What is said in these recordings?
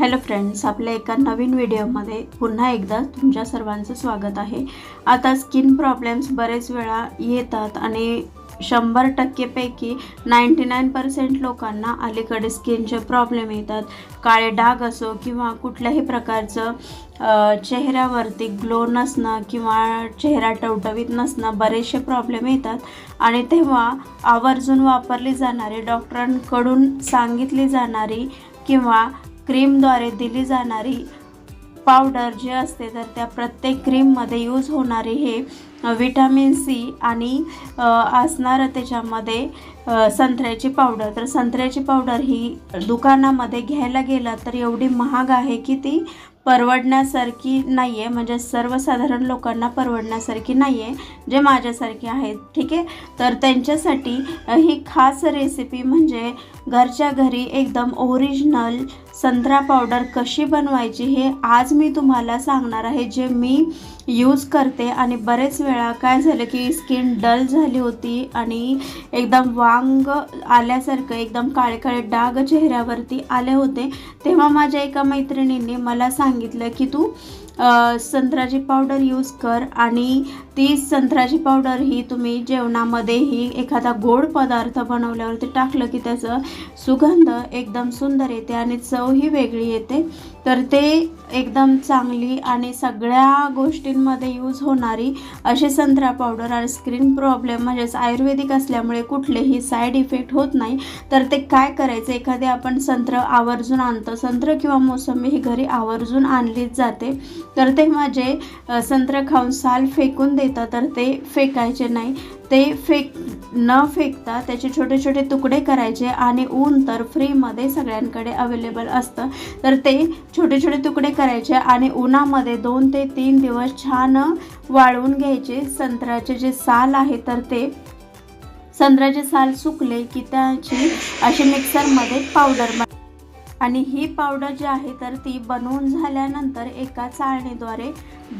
Hello friends आपल्या एका नवीन व्हिडिओमध्ये पुन्हा एकदा तुमच्या सर्वांचं स्वागत आहे. आता स्किन प्रॉब्लेम्स बरेच वेळा येतात आणि शंभर टक्केपैकी नाईंटी नाईन पर्सेंट लोकांना अलीकडे स्किनचे प्रॉब्लेम येतात. काळे डाग असो किंवा कुठल्याही प्रकारचं चेहऱ्यावरती ग्लो नसणं किंवा चेहरा टवटवीत नसणं बरेचसे प्रॉब्लेम येतात. आणि तेव्हा आवर्जून वापरली जाणारी डॉक्टरांकडून सांगितली जाणारी किंवा क्रीमद्वारे दिली जाणारी पावडर जी असते तर त्या प्रत्येक क्रीममध्ये यूज होणारे हे विटॅमिन सी आणि असणारं त्याच्यामध्ये संत्र्याची पावडर. तर संत्र्याची पावडर ही दुकानामध्ये घ्यायला गेला तर एवढी महाग आहे की ती परवडण्यासारखी नाही आहे म्हणजे सर्वसाधारण लोकांना परवडण्यासारखी नाही आहे जे माझ्यासारखे आहेत. ठीक आहे? तर त्यांच्यासाठी ही खास रेसिपी म्हणजे घरच्या घरी एकदम ओरिजिनल संत्रा पावडर कशी बनवायची हे आज मी तुम्हाला सांगणार आहे जे मी यूज करते आणि बरेच वेळ वेळा काय झालं की स्किन डल झाली होती आणि एकदम वांग आल्यासारखं एकदम काळे काळे डाग चेहऱ्यावरती आले होते. तेव्हा माझ्या एका मैत्रिणींनी मला सांगितलं की तू संत्र्याची पावडर यूज कर आणि ती संत्र्याची पावडर ही तुम्ही जेवणामध्येही एखादा गोड पदार्थ बनवल्यावरती टाकलं की त्याचं सुगंध एकदम सुंदर येते आणि चवही वेगळी येते. तर ते एकदम चांगली आणि सगळ्या गोष्टींमध्ये यूज होणारी अशी संत्रा पावडर आणि स्किन प्रॉब्लेम म्हणजेच आयुर्वेदिक असल्यामुळे कुठलेही साईड इफेक्ट होत नाही. तर ते काय करायचं? एखादे आपण संत्र आवर्जून आणतो. संत्र किंवा मोसंबी ही घरी आवर्जून आणलीच जाते. तर ते माझे संत्रं संत्र खाऊन साल फेकून देतात तर ते फेकायचे नाही. ते फेक न फेकता त्याचे छोटे छोटे तुकडे करायचे आणि ऊन तर फ्रीमध्ये सगळ्यांकडे अवेलेबल असतं. तर ते छोटे छोटे तुकडे करायचे आणि उन्हामध्ये दोन ते तीन दिवस छान वाळवून घ्यायचे. संत्र्याचे जे साल आहे तर ते संत्र्याचे साल सुकले की त्याची अशी मिक्सरमध्ये पावडर बन आणि ही पावडर जी आहे तर ती बनवून झाल्यानंतर एका चाळणीद्वारे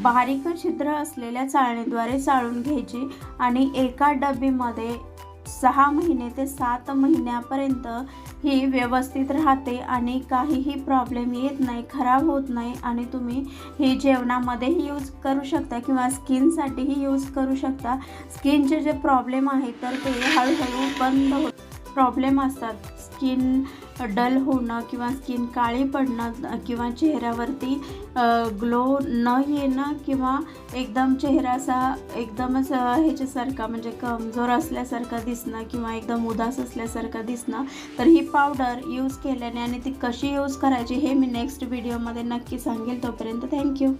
बारीक छिद्र असलेल्या चाळणीद्वारे चाळून घ्यायची आणि एका डबीमध्ये सहा महिने ते सात महिन्यापर्यंत ही व्यवस्थित राहते आणि काहीही प्रॉब्लेम येत नाही खराब होत नाही आणि तुम्ही ही जेवणामध्येही यूज करू शकता किंवा स्किनसाठीही यूज करू शकता. स्किनचे जे प्रॉब्लेम आहेत तर ते हळूहळू बंद होत प्रॉब्लेम असतात. स्किन डल होणं किंवा स्किन काळी पडणं किंवा चेहऱ्यावरती ग्लो न येणं किंवा एकदम चेहरा असा एकदमच ह्याच्यासारखा म्हणजे कमजोर असल्यासारखा दिसणं किंवा एकदम उदास असल्यासारखं दिसणं तर ही पावडर यूज केल्याने आणि ती कशी यूज करायची हे मी नेक्स्ट व्हिडिओमध्ये नक्की सांगेल तोपर्यंत थँक्यू.